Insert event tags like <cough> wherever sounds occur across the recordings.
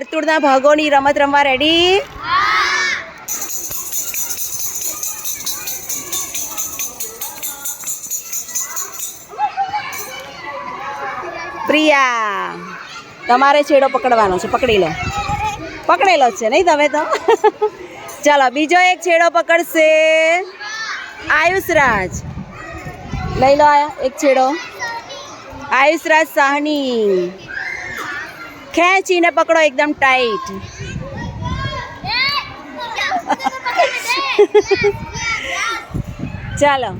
વર્તુળના ભાગોની રમત રમવા રેડી પ્રિયા, તમારે છેડો પકડવાનો છે, પકડી લો. પકડેલો છે, નહીં તમે તો? ચાલો, બીજો એક છેડો પકડશે. આયુષરાજ. લઈ લો એક છેડો. આયુષરાજ સાહની. ખેંચીને પકડો એકદમ ટાઈટ <laughs> ચાલો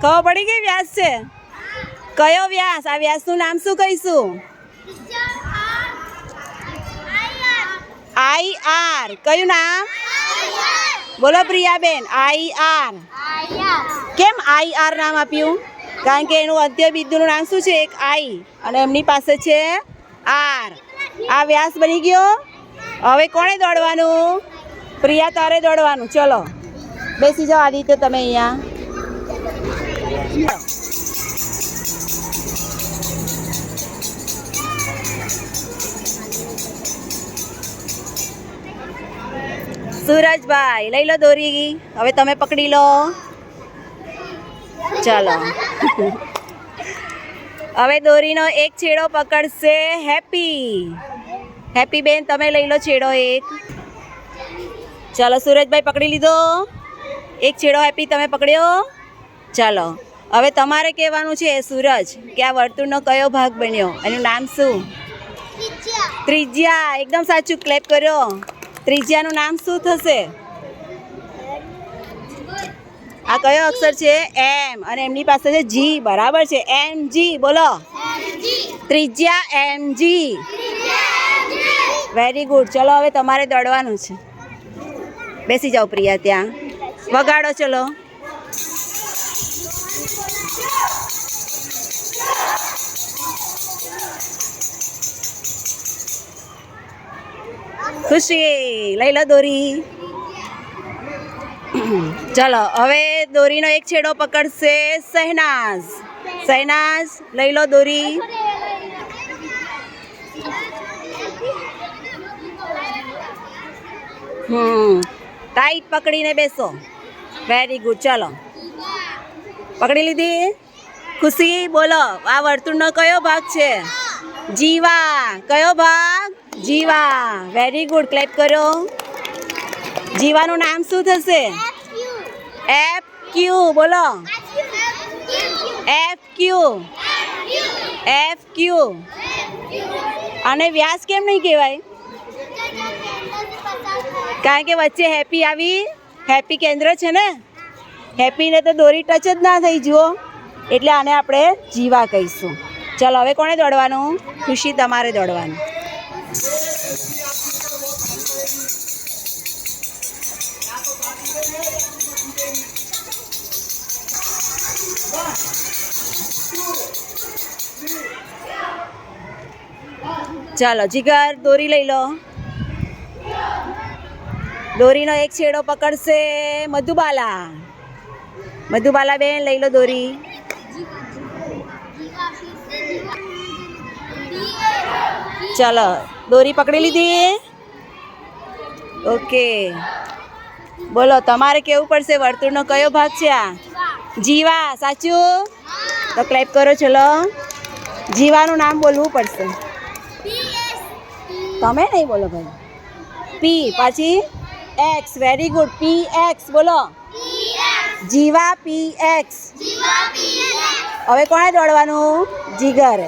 ખબર પડી ગઈ વ્યાસ છે? કયો વ્યાસ? આ વ્યાસનું નામ શું કહીશું? I R. કયું નામ? બોલો પ્રિયાબેન આઈ આર. કેમ આઈ આર નામ આપ્યું? કારણ કે એનું અધ્ય બિંદુનું નામ શું છે? એક આઈ. અને એમની પાસે છે આર. આ વ્યાસ બની ગયો. હવે કોણે દોડવાનું? પ્રિયા તારે દોડવાનું. ચલો. બેસી જાઓ આદિત્ય તમે અહીંયા. સુરજભાઈ, લઈ લો દોરી. હવે તમે પકડી લો. ચાલો. હવે દોરીનો એક છેડો પકડશે હેપી. હેપી બેન તમે લઈ લો છેડો એક. ચાલો સુરજભાઈ પકડી લીધો. એક છેડો હેપી તમે પકડ્યો. ચાલો હવે તમારે કહેવાનું છે સૂરજ કે આ વર્તુળનો કયો ભાગ બન્યો? એનું નામ શું? ત્રિજ્યા. એકદમ સાચું ક્લેપ કર્યો. ત્રિજ્યાનું નામ શું થશે? આ કયો અક્ષર છે? એમ. અને એમની પાસે છે જી. બરાબર છે. એમ જી. બોલો. ત્રિજ્યા એમ જી. વેરી ગુડ ચલો, હવે તમારે દોડવાનું છે. બેસી જાઓ પ્રિયા ત્યાં. વગાડો, ચલો. ખુશી. લઈ લો દોરી. ચલો, હવે દોરીનો એક છેડો પકડશે શહેનાઝ. સહેનાઝ લઈ લો દોરી. હમ ટાઈટ પકડીને બેસો. વેરી ગુડ ચાલો. પકડી લીધી? ખુશી, બોલો. આ વર્તુળનો કયો ભાગ છે? જીવા. કયો ભાગ? જીવા. વેરી ગુડ ક્લેપ કર્યો. જીવાનું નામ શું થશે? એફ ક્યુ બોલો. એફ ક્યુ એફ ક્યુ અને વ્યાસ કેમ નહીં કહેવાય? કારણ કે વચ્ચે હેપી આવી. હેપી કેન્દ્ર છે ને? હેપીને તો દોરી ટચ જ ના થઈ, જુઓ. એટલે આને આપણે જીવા કહીશું. ચલો, હવે કોણે દોડવાનું? ખુશી તમારે દોડવાનું. ચાલો, જીગર, દોરી લઈ લો. દોરીનો એક છેડો પકડશે મધુબાલા. મધુબાલા બેન, લઈ લો દોરી. ચાલો, દોરી પકડી લીધી. ઓકે. બોલો, તમારે કેવું પડશે? વર્તુળનો કયો ભાગ છે આ? જીવા, સાચું? તો ક્લેપ કરો, ચલો. જીવાનું નામ બોલવું પડશે. તમે નહીં બોલો ભાઈ. પી પછી X very good P X બોલો. જીવા પી એક્સ હવે કોણે દોડવાનું? જીગર.